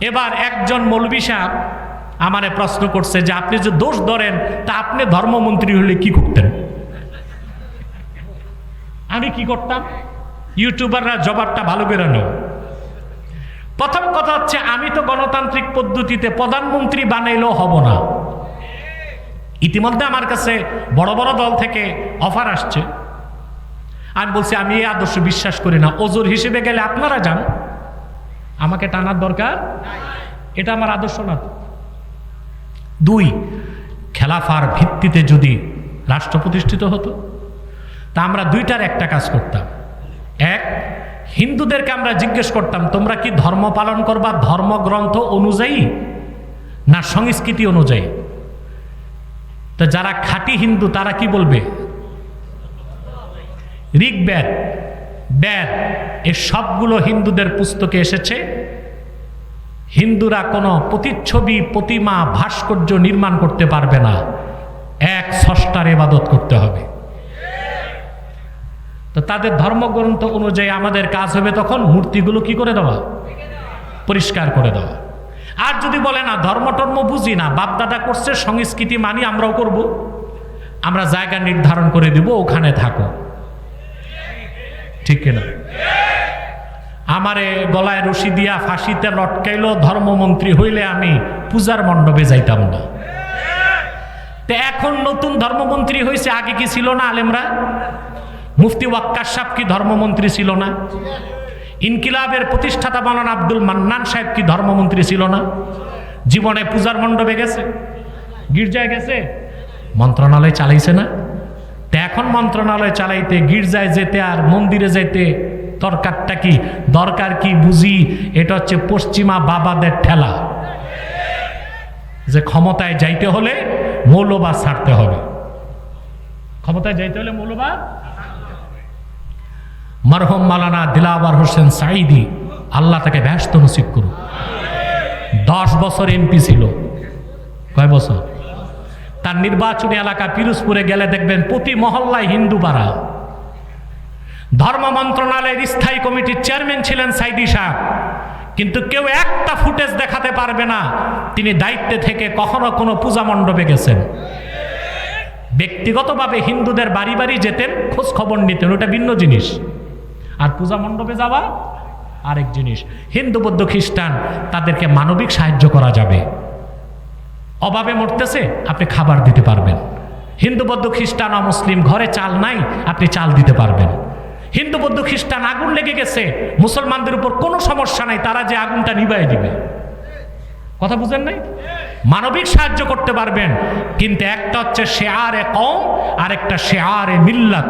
এবার একজন মৌলবী সাহেব আমারে প্রশ্ন করছে যে আপনি যে দোষ ধরেন, তা আপনি ধর্মমন্ত্রী হলে কি করতেন? আমি কি করতাম? ইউটিউবাররা জবাবটা ভালো করে নেও। প্রথম কথা হচ্ছে, আমি তো গণতান্ত্রিক পদ্ধতিতে প্রধানমন্ত্রী বানাইলেও হব না। ইতিমধ্যে আমার কাছে বড় বড় দল থেকে অফার আসছে। আমি বলছি, আমি এই আদর্শ বিশ্বাস করি না। ওজোর হিসেবে গেলে আপনারা যান। আমাকে টানার দরকার? এটা আমার আদর্শ না। দুই খেলাফার ভিত্তিতে যদি রাষ্ট্র প্রতিষ্ঠিত হতো, তা আমরা দুইটার একটা কাজ করতাম। এক, হিন্দুদেরকে আমরা জিজ্ঞেস করতাম, তোমরা কি ধর্ম পালন করবা? ধর্মগ্রন্থ অনুযায়ী না সংস্কৃতি অনুযায়ী? তো যারা খাঁটি হিন্দু, তারা কি বলবে? ঋগ্বেদ, বেদ, এ সবগুলো হিন্দুদের পুস্তকে এসেছে। হিন্দুরা কোনো প্রতিচ্ছবি, প্রতিমা, ভাস্কর্য নির্মাণ করতে পারবে না। এক ষষ্ঠার ইবাদত করতে হবে। তো তাদের ধর্মগ্রন্থ অনুযায়ী আমাদের কাজ হবে তখন মূর্তিগুলো কি করে দেওয়া? পরিষ্কার করে দেওয়া। আর যদি বলে না ধর্ম টর্ম বুঝি না, বাপদাদা করছে, সংস্কৃতি মানি, আমরাও করব। আমরা জায়গা নির্ধারণ করে দিব, ওখানে থাকো। ঠিক কিনা? আমারে গলায় রশি দিয়া ফাঁসিতে লটকাইল, ধর্মমন্ত্রী হইলে আমি পূজার মণ্ডপে যাইতাম না। তো এখন নতুন ধর্মমন্ত্রী হয়েছে আগে কি ছিল না আলেমরা? মুফতি ওয়াক্কার সাহেব কি ধর্মমন্ত্রী ছিল না? ইনকিলাবের প্রতিষ্ঠাতা মালানা আব্দুল মান্নান সাহেব কি ধর্মমন্ত্রী ছিল না? জীবনে পূজার মণ্ডপে গেছে? গির্জায় গেছে? মন্ত্রণালয় চালাইছে না? তো এখন মন্ত্রণালয় চালাইতে গির্জায় যেতে আর মন্দিরে যেতে দরকারটা কি? দরকার কি বুঝি? এটা হচ্ছে পশ্চিমা বাবাদের ঠেলা। যে ক্ষমতায় যাইতে হলে মৌলবাদ ছাড়তে হবে। ক্ষমতায় যাইতে হলে মৌলবাদ মারহম মালানা দিলাবার হোসেন সাইদি আল্লাহ তাকে ব্যস্ত নসিব করুক। দশ বছর এমপি ছিল। কয় বছর? তার নির্বাচনী এলাকা পিরোজপুরে গেলে দেখবেন প্রতি মহল্লায় হিন্দু পাড়া। ধর্ম মন্ত্রণালয়ের স্থায়ী কমিটির চেয়ারম্যান ছিলেন সাইদি সাহেব কিন্তু কেউ একটা ফুটেজ দেখাতে পারবে না, তিনি দায়িত্বে থেকে কখনো কোনো পূজা মণ্ডপে গেছেন। ব্যক্তিগতভাবে হিন্দুদের বাড়ি বাড়ি যেতেন, খোঁজ খবর নিতেন, ওটা ভিন্ন জিনিস। আর পূজা মণ্ডপে যাওয়া আরেক জিনিস। হিন্দু, বৌদ্ধ, খ্রিস্টান, তাদেরকে মানবিক সাহায্য করা যাবে। অভাবে মরতেছে, আপনি খাবার দিতে পারবেন। হিন্দু, বৌদ্ধ, খ্রিস্টান আর মুসলিম ঘরে চাল নাই, আপনি চাল দিতে পারবেন। হিন্দু বৌদ্ধ খ্রিস্টান আগুন লেগে গেছে, মুসলমানদের উপর কোনো সমস্যা নাই, তারা যে আগুনটা নিবাই দিবে। কথা বুঝেন নাই? মানবিক সাহায্য করতে পারবেন, কিন্তু একটা হচ্ছে শেয়ারে কম আর একটা শেয়ারে মিল্লাত।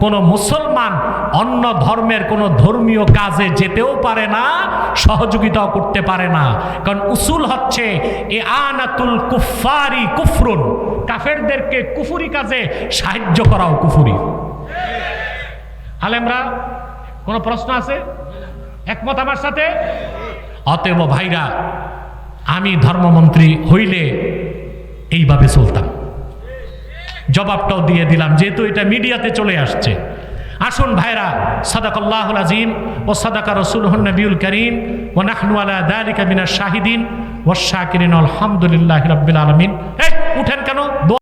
কোনো মুসলমান অন্য ধর্মের কোনো ধর্মীয় কাজে যেতেও পারে না, সহযোগিতাও করতে পারে না। কারণ উসুল হচ্ছে, এ আনাতুল কুফারি কুফরুন। কাফেরদেরকে কুফুরি কাজে সাহায্য করাও কুফুরি। আলেমরা কোনো প্রশ্ন আছে? একমত আমার সাথে? অতএব ভাইরা, আমি ধর্মমন্ত্রী হইলে এইভাবে চলতাম। জবাবটাও দিয়ে দিলাম, যেহেতু এটা মিডিয়াতে চলে আসছে। আসুন ভাইরা সাদাকাল্লাহ আজিম ও সাদাকা রসুল নবিউল করিম ও নাহনু আলা দালিকা শাহিদিন ও শাকিরিন, আলহামদুলিল্লাহ রব্বিল আলমিন। উঠেন কেন?